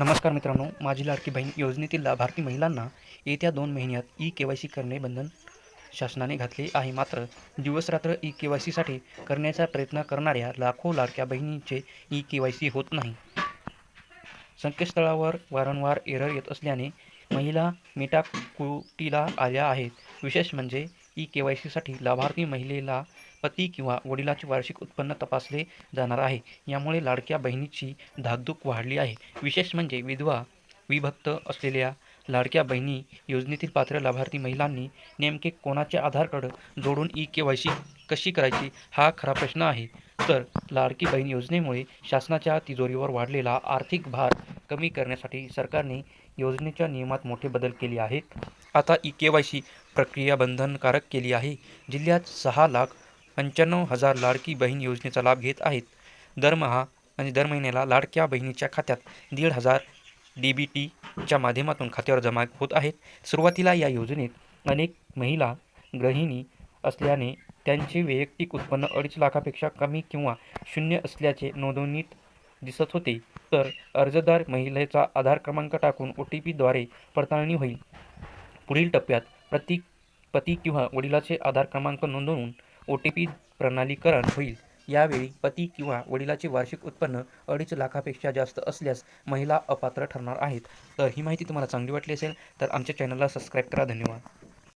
नमस्कार मित्रांनो माझी लाडकी बहीण योजनेतील लाभार्थी महिलांना येत्या दोन महिन्यात ई के वाय सी करणे बंधन शासनाने घातले आहे. मात्र दिवसरात्र ई के वाय सीसाठी करण्याचा प्रयत्न करणाऱ्या लाखो लाडक्या बहिणींचे ई के वाय सी होत नाही. संकेतस्थळावर वारंवार एरर येत असल्याने महिला मेटाकुटीला आल्या आहेत. विशेष म्हणजे ई के वाय सीसाठी लाभार्थी महिलेला पती किंवा वडिलाचे वार्षिक उत्पन्न तपासले जाणार आहे. यामुळे लाडक्या बहिणीची धाकधूक वाढली आहे. विशेष म्हणजे विधवा विभक्त असलेल्या लाडक्या बहिणी योजनेतील पात्र लाभार्थी महिलांनी नेमके कोणाचे आधार कार्ड जोडून ई के वाय सी कशी करायची हा खरा प्रश्न आहे. तर लाडकी बहीण योजनेमुळे शासनाच्या तिजोरीवर वाढलेला आर्थिक भार कमी करण्यासाठी सरकारने योजनेच्या नियमात मोठे बदल केले आहेत. आता ई के वाय सी प्रक्रिया बंधनकारक केली आहे. जिल्ह्यात सहा लाख पंच्याण्णव हजार लाडकी बहीण योजनेचा लाभ घेत आहेत. दरमहा म्हणजे दर महिन्याला लाडक्या बहिणीच्या खात्यात दीड हजार डी बी टीच्या माध्यमातून खात्यावर जमा होत आहेत. सुरुवातीला या योजनेत अनेक महिला गृहिणी असल्याने त्यांचे वैयक्तिक उत्पन्न अडीच लाखापेक्षा कमी किंवा शून्य असल्याचे नोंदणीत दिसत होते. तर अर्जदार महिलेचा आधार क्रमांक टाकून ओ टी पीद्वारे पडताळणी होईल. पुढील टप्प्यात प्रति पती किंवा वडिलाचे आधार क्रमांक नोंदवून ओ टी पी प्रणालीकरण होईल. यावेळी पती किंवा वडिलाचे वार्षिक उत्पन्न अडीच लाखापेक्षा जास्त असल्यास महिला अपात्र ठरणार आहेत. तर ही माहिती तुम्हाला चांगली वाटली असेल तर आमच्या चॅनलला सबस्क्राईब करा. धन्यवाद.